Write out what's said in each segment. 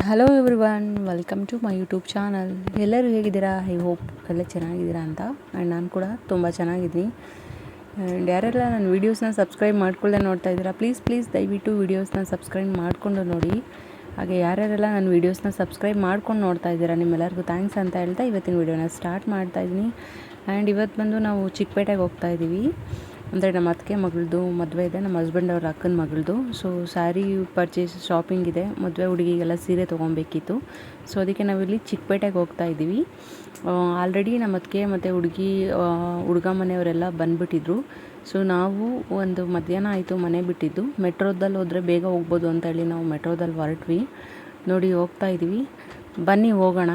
Hello everyone welcome to my YouTube channel ಎಲ್ಲರೂ ಹೇಗಿದ್ದೀರಾ? I hope ಎಲ್ಲ ಚೆನ್ನಾಗಿದ್ದೀರಾ ಅಂತ. ಆ್ಯಂಡ್ ನಾನು ಕೂಡ ತುಂಬ ಚೆನ್ನಾಗಿದ್ದೀನಿ. ಆ್ಯಂಡ್ ಯಾರೆಲ್ಲ ನನ್ನ ವೀಡಿಯೋಸ್ನ ಸಬ್ಸ್ಕ್ರೈಬ್ ಮಾಡ್ಕೊಳ್ಳೆ ನೋಡ್ತಾ ಇದ್ದೀರಾ ಪ್ಲೀಸ್ ಪ್ಲೀಸ್ ದಯವಿಟ್ಟು ವೀಡಿಯೋಸ್ನ ಸಬ್ಸ್ಕ್ರೈಬ್ ಮಾಡಿಕೊಂಡು ನೋಡಿ. ಹಾಗೆ ಯಾರ್ಯಾರೆಲ್ಲ ನನ್ನ ವೀಡಿಯೋಸ್ನ ಸಬ್ಸ್ಕ್ರೈಬ್ ಮಾಡ್ಕೊಂಡು ನೋಡ್ತಾ ಇದ್ದೀರಾ, ನಿಮ್ಮೆಲ್ಲರಿಗೂ ಥ್ಯಾಂಕ್ಸ್ ಅಂತ ಹೇಳ್ತಾ ಇವತ್ತಿನ ವೀಡಿಯೋನ ಸ್ಟಾರ್ಟ್ ಮಾಡ್ತಾ ಇದ್ದೀನಿ. ಆ್ಯಂಡ್ ಇವತ್ತು ಬಂದು ನಾವು ಚಿಕ್ಕಪೇಟೆಗೆ ಹೋಗ್ತಾ ಇದ್ದೀವಿ. ಅಂದರೆ ನಮ್ಮ ಅತ್ತಿಗೆ ಮಗಳದು ಮದುವೆ ಇದೆ, ನಮ್ಮ ಹಸ್ಬೆಂಡ್ ಅವ್ರ ಅಕ್ಕನ ಮಗಳದು ಸೊ ಸ್ಯಾರಿ ಪರ್ಚೇಸ್ ಶಾಪಿಂಗ್ ಇದೆ. ಮದುವೆ ಹುಡುಗಿಗೆಲ್ಲ ಸೀರೆ ತೊಗೊಬೇಕಿತ್ತು. ಸೊ ಅದಕ್ಕೆ ನಾವಿಲ್ಲಿ ಚಿಕ್ಕಪೇಟೆಗೆ ಹೋಗ್ತಾ ಇದ್ದೀವಿ. ಆಲ್ರೆಡಿ ನಮ್ಮ ಅತ್ತಿಗೆ ಮತ್ತು ಹುಡುಗಿ ಹುಡುಗ ಮನೆಯವರೆಲ್ಲ ಬಂದುಬಿಟ್ಟಿದ್ರು. ಸೊ ನಾವು ಒಂದು ಮಧ್ಯಾಹ್ನ ಆಯಿತು ಮನೆ ಬಿಟ್ಟಿದ್ದು. ಮೆಟ್ರೋದಲ್ಲಿ ಹೋದರೆ ಬೇಗ ಹೋಗ್ಬೋದು ಅಂತೇಳಿ ನಾವು ಮೆಟ್ರೋದಲ್ಲಿ ಹೊರಟ್ವಿ. ನೋಡಿ, ಹೋಗ್ತಾ ಇದ್ದೀವಿ. ಬನ್ನಿ, ಹೋಗೋಣ.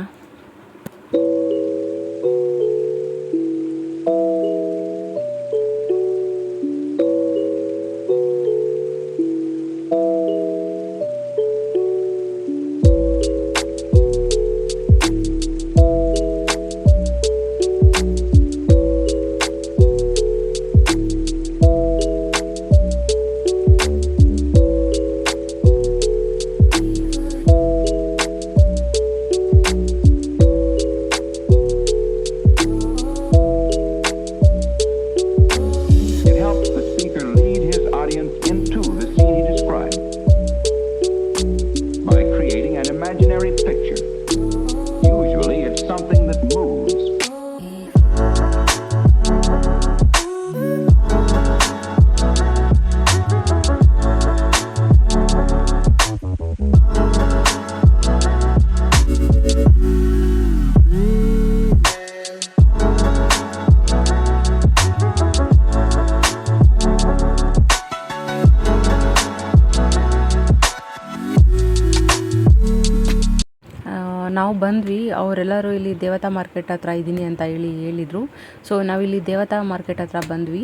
ನಾವು ಬಂದ್ವಿ, ಅವರೆಲ್ಲರೂ ಇಲ್ಲಿ ದೇವತಾ ಮಾರ್ಕೆಟ್ ಹತ್ರ ಇದ್ದೀನಿ ಅಂತ ಹೇಳಿ ಹೇಳಿದರು. ಸೊ ನಾವಿಲ್ಲಿ ದೇವತಾ ಮಾರ್ಕೆಟ್ ಹತ್ರ ಬಂದ್ವಿ.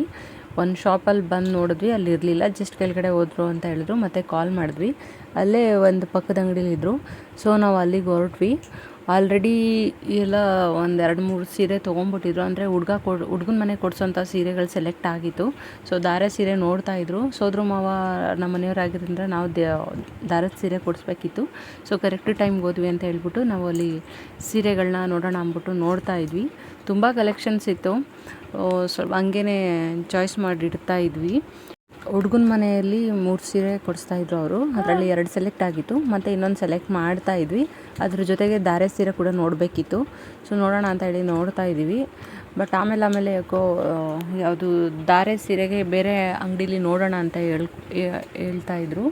ಒಂದು ಶಾಪಲ್ಲಿ ಬಂದು ನೋಡಿದ್ವಿ, ಅಲ್ಲಿ ಇರಲಿಲ್ಲ. ಜಸ್ಟ್ ಕೆಳಗಡೆ ಹೋದರು ಅಂತ ಹೇಳಿದ್ರು, ಮತ್ತು ಕಾಲ್ ಮಾಡಿದ್ವಿ. ಅಲ್ಲೇ ಒಂದು ಪಕ್ಕದ ಅಂಗಡಿಲಿದ್ರು ಸೊ ನಾವು ಅಲ್ಲಿಗೆ ಹೊರಟ್ವಿ. ಆಲ್ರೆಡಿ ಎಲ್ಲ ಒಂದು ಎರಡು ಮೂರು ಸೀರೆ ತೊಗೊಂಬಿಟ್ಟಿದ್ರು. ಅಂದರೆ ಹುಡ್ಗ ಕೊಡ್, ಹುಡ್ಗನ ಮನೆ ಕೊಡ್ಸೋಂಥ ಸೀರೆಗಳು ಸೆಲೆಕ್ಟ್ ಆಗಿತ್ತು. ಸೊ ದಾರೆ ಸೀರೆ ನೋಡ್ತಾ ಇದ್ರು. ಸೋದ್ರ ಮಾವ ನಮ್ಮ ಮನೆಯವರಾಗಿದ್ದರಿಂದ ನಾವು ದಾರದ ಸೀರೆ ಕೊಡಿಸ್ಬೇಕಿತ್ತು. ಸೊ ಕರೆಕ್ಟ್ ಟೈಮ್ಗೆ ಹೋದ್ವಿ ಅಂತ ಹೇಳ್ಬಿಟ್ಟು ನಾವು ಅಲ್ಲಿ ಸೀರೆಗಳನ್ನ ನೋಡೋಣ ಅಂದ್ಬಿಟ್ಟು ನೋಡ್ತಾ ಇದ್ವಿ. ತುಂಬ ಕಲೆಕ್ಷನ್ಸ್ ಇತ್ತು. ಸ್ವಲ್ಪ ಹಂಗೇ ಚಾಯ್ಸ್ ಮಾಡಿ ಇಡ್ತಾ ಇದ್ವಿ. ಹುಡ್ಗನ ಮನೆಯಲ್ಲಿ ಮೂರು ಸೀರೆ ಕೊಡಿಸ್ತಾ ಇದ್ರು ಅವರು. ಅದರಲ್ಲಿ ಎರಡು ಸೆಲೆಕ್ಟ್ ಆಗಿತ್ತು. ಮತ್ತು ಇನ್ನೊಂದು ಸೆಲೆಕ್ಟ್ ಮಾಡ್ತಾ ಇದ್ವಿ. ಅದ್ರ ಜೊತೆಗೆ ಧಾರೆ ಸೀರೆ ಕೂಡ ನೋಡಬೇಕಿತ್ತು. ಸೊ ನೋಡೋಣ ಅಂತ ಹೇಳಿ ನೋಡ್ತಾ ಇದ್ದೀವಿ. ಬಟ್ ಆಮೇಲೆ ಆಮೇಲೆ ಯಾಕೋ ಯಾವುದು ಧಾರೆ ಸೀರೆಗೆ ಬೇರೆ ಅಂಗಡೀಲಿ ನೋಡೋಣ ಅಂತ ಹೇಳ್, ಹೇಳ್ತಾ ಇದ್ರು.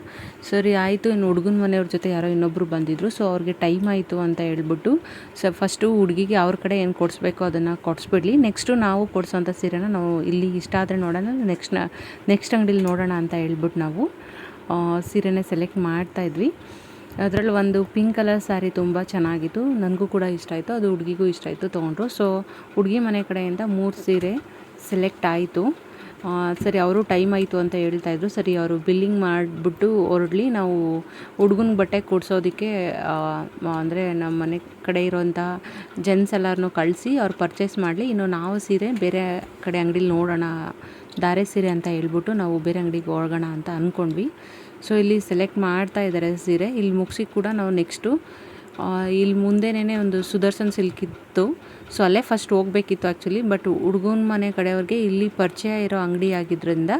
ಸರಿ, ಆಯಿತು, ಇನ್ನು ಹುಡುಗನ ಮನೆಯವ್ರ ಜೊತೆ ಯಾರೋ ಇನ್ನೊಬ್ಬರು ಬಂದಿದ್ರು ಸೊ ಅವ್ರಿಗೆ ಟೈಮ್ ಆಯಿತು ಅಂತ ಹೇಳ್ಬಿಟ್ಟು ಸೊ ಫಸ್ಟು ಹುಡುಗಿಗೆ ಅವ್ರ ಕಡೆ ಏನು ಕೊಡಿಸ್ಬೇಕು ಅದನ್ನು ಕೊಡಿಸ್ಬಿಡ್ಲಿ. ನೆಕ್ಸ್ಟು ನಾವು ಕೊಡಿಸೋಂಥ ಸೀರೆನ ನಾವು ಇಲ್ಲಿ ಇಷ್ಟ ಆದರೆ ನೋಡೋಣ ನೆಕ್ಸ್ಟ್ ನೆಕ್ಸ್ಟ್ ಅಂಗಡೀಲಿ ನೋಡೋಣ ಅಂತ ಹೇಳ್ಬಿಟ್ಟು ನಾವು ಸೀರೆನೇ ಸೆಲೆಕ್ಟ್ ಮಾಡ್ತಾ ಇದ್ವಿ. ಅದರಲ್ಲಿ ಒಂದು ಪಿಂಕ್ ಕಲರ್ ಸ್ಯಾರಿ ತುಂಬ ಚೆನ್ನಾಗಿತ್ತು. ನನಗೂ ಕೂಡ ಇಷ್ಟ ಆಯಿತು. ಅದು ಹುಡುಗಿಗೂ ಇಷ್ಟ ಆಯಿತು ತೊಗೊಂಡ್ರು. ಸೊ ಹುಡುಗಿ ಮನೆ ಕಡೆಯಿಂದ ಮೂರು ಸೀರೆ ಸೆಲೆಕ್ಟ್ ಆಯಿತು. ಸರಿ, ಅವರು ಟೈಮ್ ಆಯಿತು ಅಂತ ಹೇಳ್ತಾಯಿದ್ರು ಸರಿ, ಅವರು ಬಿಲ್ಲಿಂಗ್ ಮಾಡಿಬಿಟ್ಟು ಹೊರಡ್ಲಿ. ನಾವು ಹುಡುಗನ ಬಟ್ಟೆ ಕೊಡ್ಸೋದಕ್ಕೆ ಅಂದರೆ ನಮ್ಮ ಮನೆ ಕಡೆ ಇರೋಂಥ ಜೆಂಟ್ಸ್ ಎಲ್ಲರನ್ನೂ ಕಳಿಸಿ, ಅವ್ರು ಪರ್ಚೇಸ್ ಮಾಡಲಿ. ಇನ್ನು ನಾವು ಸೀರೆ ಬೇರೆ ಕಡೆ ಅಂಗಡೀಲಿ ನೋಡೋಣ, ದಾರೆ ಸೀರೆ ಅಂತ ಹೇಳ್ಬಿಟ್ಟು ನಾವು ಬೇರೆ ಅಂಗಡಿಗೆ ಹೋಗೋಣ ಅಂತ ಅಂದ್ಕೊಂಡ್ವಿ ಸೊ ಇಲ್ಲಿ ಸೆಲೆಕ್ಟ್ ಮಾಡ್ತಾ ಇದ್ದಾರೆ ಸೀರೆ. ಇಲ್ಲಿ ಮುಗಿಸಿ ಕೂಡ ನಾವು ನೆಕ್ಸ್ಟು ಇಲ್ಲಿ ಮುಂದೆನೇ ಒಂದು ಸುದರ್ಶನ್ ಸಿಲ್ಕ್ ಇತ್ತು. ಸೊ ಅಲ್ಲೇ ಫಸ್ಟ್ ಹೋಗಬೇಕಿತ್ತು ಆ್ಯಕ್ಚುಲಿ ಬಟ್ ಹುಡುಗನ ಮನೆ ಕಡೆಯವ್ರಿಗೆ ಇಲ್ಲಿ ಪರಿಚಯ ಇರೋ ಅಂಗಡಿ ಆಗಿದ್ದರಿಂದ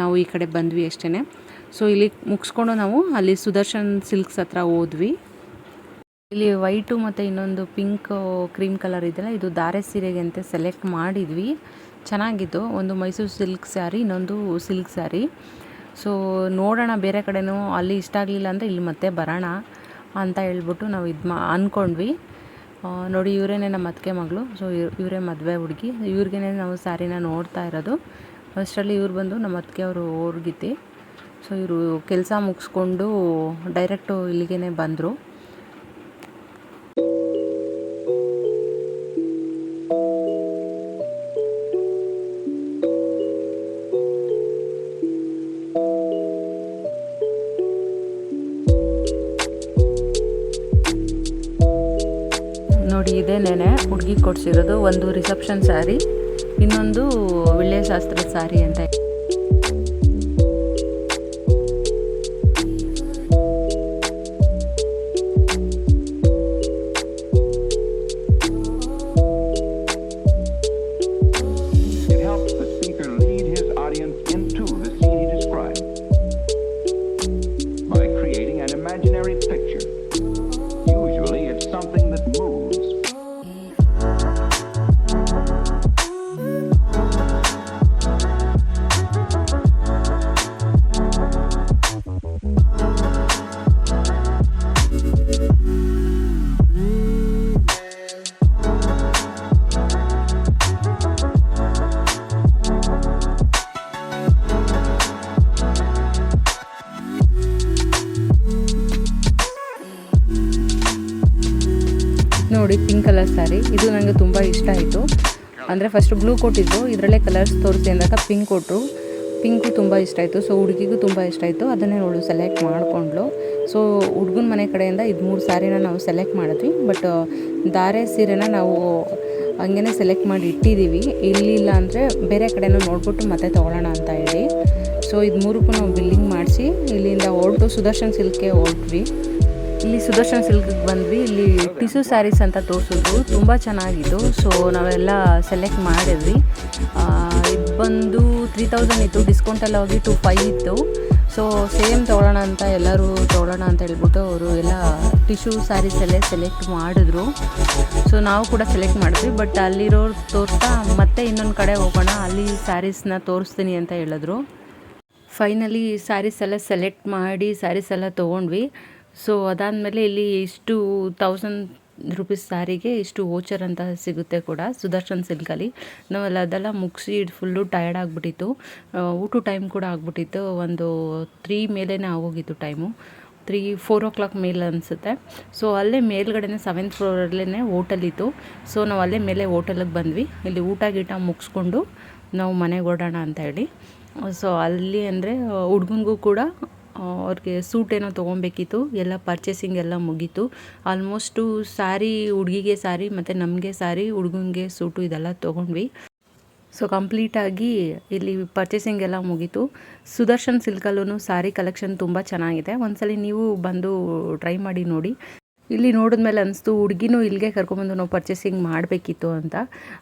ನಾವು ಈ ಕಡೆ ಬಂದ್ವಿ ಅಷ್ಟೇ ಸೊ ಇಲ್ಲಿ ಮುಗಿಸ್ಕೊಂಡು ನಾವು ಅಲ್ಲಿ ಸುದರ್ಶನ್ ಸಿಲ್ಕ್ಸ್ ಹತ್ರ ಹೋದ್ವಿ. ಇಲ್ಲಿ ವೈಟು ಮತ್ತು ಇನ್ನೊಂದು ಪಿಂಕ್ ಕ್ರೀಮ್ ಕಲರ್ ಇದೆಯಲ್ಲ, ಇದು ದಾರೆ ಸೀರೆಗೆ ಅಂತ ಸೆಲೆಕ್ಟ್ ಮಾಡಿದ್ವಿ. ಚೆನ್ನಾಗಿತ್ತು. ಒಂದು ಮೈಸೂರು ಸಿಲ್ಕ್ ಸ್ಯಾರಿ ಇನ್ನೊಂದು ಸಿಲ್ಕ್ ಸ್ಯಾರಿ ಸೊ ನೋಡೋಣ, ಬೇರೆ ಕಡೆನೂ ಅಲ್ಲಿ ಇಷ್ಟ ಆಗಲಿಲ್ಲ ಅಂದರೆ ಇಲ್ಲಿ ಮತ್ತೆ ಬರೋಣ ಅಂತ ಹೇಳ್ಬಿಟ್ಟು ನಾವು ಇದು ಮಾ ಅಂದ್ಕೊಂಡ್ವಿ ನೋಡಿ, ಇವರೇನೇ ನಮ್ಮ ಅತ್ತಿಗೆ ಮಗಳು. ಸೊ ಇವರೇ ಮದುವೆ ಹುಡುಗಿ. ಇವ್ರಿಗೇ ನಾವು ಸ್ಯಾರಿನ ನೋಡ್ತಾ ಇರೋದು. ಫಸ್ಟಲ್ಲಿ ಇವ್ರು ಬಂದು ನಮ್ಮ ಅತ್ತಿಗೆ ಅವರು ಹೋರ್ಗಿತಿ ಸೊ ಇವರು ಕೆಲಸ ಮುಗಿಸ್ಕೊಂಡು ಡೈರೆಕ್ಟು ಇಲ್ಲಿಗೇ ಬಂದರು. ಇದೇನೇನೆ ಹುಡುಗಿ ಕೊಡ್ಸಿರೋದು ಒಂದು ರಿಸೆಪ್ಷನ್ ಸ್ಯಾರಿ ಇನ್ನೊಂದು ವಿಳ್ಯಶಾಸ್ತ್ರದ ಸ್ಯಾರಿ ಅಂತ ನೋಡಿ ಪಿಂಕ್ ಕಲರ್ ಸ್ಯಾರಿ ಇದು ನನಗೆ ತುಂಬ ಇಷ್ಟ ಆಯಿತು. ಅಂದರೆ ಫಸ್ಟ್ ಬ್ಲೂ ಕೊಟ್ಟಿದ್ದು, ಇದರಲ್ಲೇ ಕಲರ್ಸ್ ತೋರಿಸಿ ಅಂದಾಗ ಪಿಂಕ್ ಕೊಟ್ಟರು ಪಿಂಕು ತುಂಬ ಇಷ್ಟ ಆಯಿತು. ಸೊ ಹುಡುಗಿಗೂ ತುಂಬ ಇಷ್ಟ ಆಯಿತು. ಅದನ್ನೇ ಅವಳು ಸೆಲೆಕ್ಟ್ ಮಾಡಿಕೊಂಡ್ಳು. ಸೊ ಹುಡುಗನ ಮನೆ ಕಡೆಯಿಂದ ಇದು ಮೂರು ಸ್ಯಾರಿನ ನಾವು ಸೆಲೆಕ್ಟ್ ಮಾಡಿದ್ವಿ. ಬಟ್ ಧಾರೆ ಸೀರೆನ ನಾವು ಹಂಗೇ ಸೆಲೆಕ್ಟ್ ಮಾಡಿ ಇಟ್ಟಿದ್ದೀವಿ ಇಲ್ಲಿಲ್ಲ ಅಂದರೆ ಬೇರೆ ಕಡೆನೂ ನೋಡ್ಬಿಟ್ಟು ಮತ್ತೆ ತೊಗೊಳ್ಳೋಣ ಅಂತ ಹೇಳಿ. ಸೊ ಇದು ಮೂರಕ್ಕೂ ನಾವು ಬಿಲ್ಲಿಂಗ್ ಮಾಡಿಸಿ, ಇಲ್ಲಿಂದ ಹೊರಟು ಸುದರ್ಶನ್ ಸಿಲ್ಕೆ ಹೊರಟ್ವಿ. ಇಲ್ಲಿ ಸುದರ್ಶನ್ ಸಿಲ್ಕ್ಗೆ ಬಂದ್ವಿ. ಇಲ್ಲಿ ಟಿಸು ಸ್ಯಾರೀಸ್ ಅಂತ ತೋರಿಸಿದ್ರು. ತುಂಬ ಚೆನ್ನಾಗಿತ್ತು. ಸೊ ನಾವೆಲ್ಲ ಸೆಲೆಕ್ಟ್ ಮಾಡಿದ್ವಿ. ಇದು ಬಂದು ತ್ರೀ ತೌಸಂಡ್ ಇತ್ತು. ಡಿಸ್ಕೌಂಟೆಲ್ಲ ಹೋಗಿ ಟು ಫೈವ್ ಇತ್ತು. ಸೊ ಸೇಮ್ ತೊಗೊಳ್ಳೋಣ ಅಂತ ಎಲ್ಲರೂ ತೊಗೊಳ್ಳೋಣ ಅಂತ ಹೇಳ್ಬಿಟ್ಟು ಅವರು ಎಲ್ಲ ಟಿಶ್ಯೂ ಸ್ಯಾರೀಸ್ ಎಲ್ಲ ಸೆಲೆಕ್ಟ್ ಮಾಡಿದ್ರು. ಸೊ ನಾವು ಕೂಡ ಸೆಲೆಕ್ಟ್ ಮಾಡಿದ್ವಿ. ಬಟ್ ಅಲ್ಲಿರೋರು ತೋರಿಸ್ತಾ ಮತ್ತೆ ಇನ್ನೊಂದು ಕಡೆ ಹೋಗೋಣ. ಅಲ್ಲಿ ಸ್ಯಾರೀಸ್ನ ತೋರಿಸ್ತೀನಿ ಅಂತ ಹೇಳಿದ್ರು. ಫೈನಲಿ ಸ್ಯಾರೀಸ್ ಎಲ್ಲ ಸೆಲೆಕ್ಟ್ ಮಾಡಿ ಸ್ಯಾರೀಸ್ ಎಲ್ಲ ತೊಗೊಂಡ್ವಿ. ಸೊ ಅದಾದಮೇಲೆ ಇಲ್ಲಿ ಇಷ್ಟು ತೌಸಂಡ್ ರುಪೀಸ್ ಸಾರಿಗೆ ಇಷ್ಟು ಓಚರ್ ಅಂತ ಸಿಗುತ್ತೆ ಕೂಡ ಸುದರ್ಶನ್ ಸಿಲ್ಕಲ್ಲಿ ನಾವೆಲ್ಲ ಅದೆಲ್ಲ ಮುಗಿಸಿ ಫುಲ್ಲು ಟಯರ್ಡ್ ಆಗಿಬಿಟ್ಟಿತ್ತು. ಊಟ ಟೈಮ್ ಕೂಡ ಆಗಿಬಿಟ್ಟಿತ್ತು. ಒಂದು ತ್ರೀ ಮೇಲೇ ಆಗೋಗಿತ್ತು time three four o'clock ಮೇಲೆ ಅನಿಸುತ್ತೆ. ಸೊ ಅಲ್ಲೇ ಮೇಲ್ಗಡೆನೇ ಸೆವೆಂತ್ ಫ್ಲೋರಲ್ಲೇ ಹೋಟೆಲ್ ಇತ್ತು. ಸೊ ನಾವು ಅಲ್ಲೇ ಮೇಲೆ ಹೋಟೆಲಿಗೆ ಬಂದ್ವಿ. ಇಲ್ಲಿ ಊಟ ಗೀಟ ಮುಗಿಸ್ಕೊಂಡು ನಾವು ಮನೆಗೆ ಓಡೋಣ ಅಂತ ಹೇಳಿ. ಸೊ ಅಲ್ಲಿ ಅಂದರೆ ಹುಡ್ಗನಿಗೂ ಕೂಡ ಅವ್ರಿಗೆ ಸೂಟ್ ಏನೋ ತೊಗೊಬೇಕಿತ್ತು, ಎಲ್ಲ ಪರ್ಚೇಸಿಂಗ್ ಎಲ್ಲ ಮುಗೀತು. ಆಲ್ಮೋಸ್ಟು ಸ್ಯಾರಿ ಹುಡುಗಿಗೆ ಸ್ಯಾರಿ ಮತ್ತು ನಮಗೆ ಸ್ಯಾರಿ ಹುಡುಗನಿಗೆ ಸೂಟು ಇದೆಲ್ಲ ತೊಗೊಂಡ್ವಿ. ಸೊ ಕಂಪ್ಲೀಟಾಗಿ ಇಲ್ಲಿ ಪರ್ಚೇಸಿಂಗ್ ಎಲ್ಲ ಮುಗೀತು. ಸುದರ್ಶನ್ ಸಿಲ್ಕಲ್ಲೂ ಸಾರಿ ಕಲೆಕ್ಷನ್ ತುಂಬ ಚೆನ್ನಾಗಿದೆ. ಒಂದ್ಸಲಿ ನೀವು ಬಂದು ಟ್ರೈ ಮಾಡಿ ನೋಡಿ. ಇಲ್ಲಿ ನೋಡಿದ್ಮೇಲೆ ಅನಿಸ್ತು, ಹುಡುಗಿನೂ ಇಲ್ಲಿಗೆ ಕರ್ಕೊಂಬಂದು ನಾವು ಪರ್ಚೇಸಿಂಗ್ ಮಾಡಬೇಕಿತ್ತು ಅಂತ.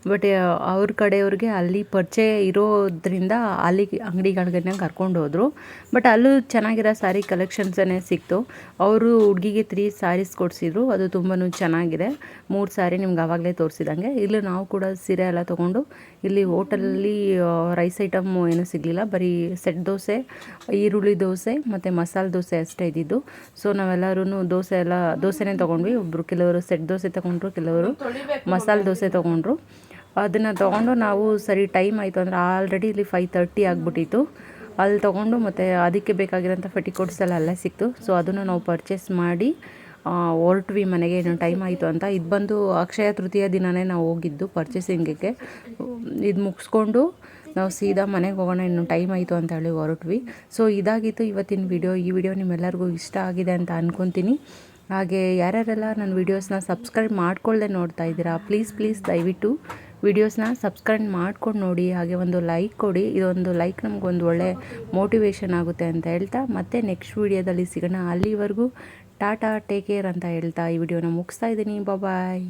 ಬಟ್ ಅವ್ರ ಕಡೆಯವ್ರಿಗೆ ಅಲ್ಲಿ ಪರಿಚಯ ಇರೋದ್ರಿಂದ ಅಲ್ಲಿ ಅಂಗಡಿಗಳಿಗೆ ಕರ್ಕೊಂಡು ಹೋದರು. ಬಟ್ ಅಲ್ಲೂ ಚೆನ್ನಾಗಿರೋ ಸ್ಯಾರಿ ಕಲೆಕ್ಷನ್ಸನ್ನೇ ಸಿಕ್ತು. ಅವರು ಹುಡುಗಿಗೆ ತ್ರೀ ಸ್ಯಾರೀಸ್ ಕೊಡಿಸಿದ್ರು. ಅದು ತುಂಬಾ ಚೆನ್ನಾಗಿದೆ. ಮೂರು ಸ್ಯಾರಿ ನಿಮ್ಗೆ ಆವಾಗಲೇ ತೋರಿಸಿದಂಗೆ. ಇಲ್ಲಿ ನಾವು ಕೂಡ ಸೀರೆ ಎಲ್ಲ ತೊಗೊಂಡು ಇಲ್ಲಿ ಹೋಟೆಲಲ್ಲಿ ರೈಸ್ ಐಟಮ್ ಏನೂ ಸಿಗಲಿಲ್ಲ. ಬರೀ ಸೆಟ್ ದೋಸೆ, ಈರುಳ್ಳಿ ದೋಸೆ ಮತ್ತು ಮಸಾಲೆ ದೋಸೆ ಅಷ್ಟೇ ಇದ್ದಿದ್ದು. ಸೊ ನಾವೆಲ್ಲರೂ ದೋಸೆ ಎಲ್ಲ, ದೋಸೆನೇ ತೊಗೊಂಡ್ವಿ. ಒಬ್ಬರು ಕೆಲವರು ಸೆಟ್ ದೋಸೆ ತೊಗೊಂಡ್ರು ಕೆಲವರು ಮಸಾಲೆ ದೋಸೆ ತೊಗೊಂಡ್ರು. ಅದನ್ನು ತೊಗೊಂಡು ನಾವು ಸರಿ ಟೈಮ್ ಆಯಿತು ಅಂದರೆ ಆಲ್ರೆಡಿ ಇಲ್ಲಿ ಫೈವ್ ತರ್ಟಿ ಆಗಿಬಿಟ್ಟಿತ್ತು. ಅಲ್ಲಿ ತೊಗೊಂಡು ಮತ್ತು ಅದಕ್ಕೆ ಬೇಕಾಗಿರೋಂಥ ಫೆಟಿಕೋಟ್ಸ್ ಎಲ್ಲ ಅಲ್ಲೇ ಸಿಕ್ತು. ಸೊ ಅದನ್ನು ನಾವು ಪರ್ಚೇಸ್ ಮಾಡಿ ಹೊರಟ್ವಿ ಮನೆಗೆ. ಇನ್ನೂ ಟೈಮ್ ಆಯಿತು ಅಂತ. ಇದು ಬಂದು ಅಕ್ಷಯ ತೃತೀಯ ದಿನವೇ ನಾವು ಹೋಗಿದ್ದು ಪರ್ಚೇಸಿಂಗಿಗೆ ಇದು ಮುಗಿಸ್ಕೊಂಡು ನಾವು ಸೀದಾ ಮನೆಗೆ ಹೋಗೋಣ. ಇನ್ನು ಟೈಮ್ ಆಯಿತು ಅಂತ ಹೇಳಿ ಹೊರಟ್ವಿ. ಸೊ ಇದಾಗಿತ್ತು ಇವತ್ತಿನ ವಿಡಿಯೋ ಈ ವಿಡಿಯೋ ನಿಮ್ಮೆಲ್ಲರಿಗೂ ಇಷ್ಟ ಆಗಿದೆ ಅಂತ ಅಂದ್ಕೊತೀನಿ ಹಾಗೆ ಯಾರ್ಯಾರೆಲ್ಲ ನನ್ನ ವೀಡಿಯೋಸ್ನ ಸಬ್ಸ್ಕ್ರೈಬ್ ಮಾಡ್ಕೊಳ್ಳದೆ ನೋಡ್ತಾ ಇದ್ದೀರಾ ಪ್ಲೀಸ್ ಪ್ಲೀಸ್ ದಯವಿಟ್ಟು ವೀಡಿಯೋಸ್ನ ಸಬ್ಸ್ಕ್ರೈಬ್ ಮಾಡ್ಕೊಂಡು ನೋಡಿ, ಹಾಗೆ ಒಂದು ಲೈಕ್ ಕೊಡಿ. ಇದೊಂದು ಲೈಕ್ ನಮಗೊಂದು ಒಳ್ಳೆ ಮೋಟಿವೇಶನ್ ಆಗುತ್ತೆ ಅಂತ ಹೇಳ್ತಾ, ಮತ್ತೆ ನೆಕ್ಸ್ಟ್ ವೀಡಿಯೋದಲ್ಲಿ ಸಿಗೋಣ. ಅಲ್ಲಿವರೆಗೂ ಟಾಟಾ ಟೇಕ್ ಕೇರ್ ಅಂತ ಹೇಳ್ತಾ ಈ ವಿಡಿಯೋನ ಮುಗಿಸ್ತಾ ಇದ್ದೀನಿ. ಬಾಯ್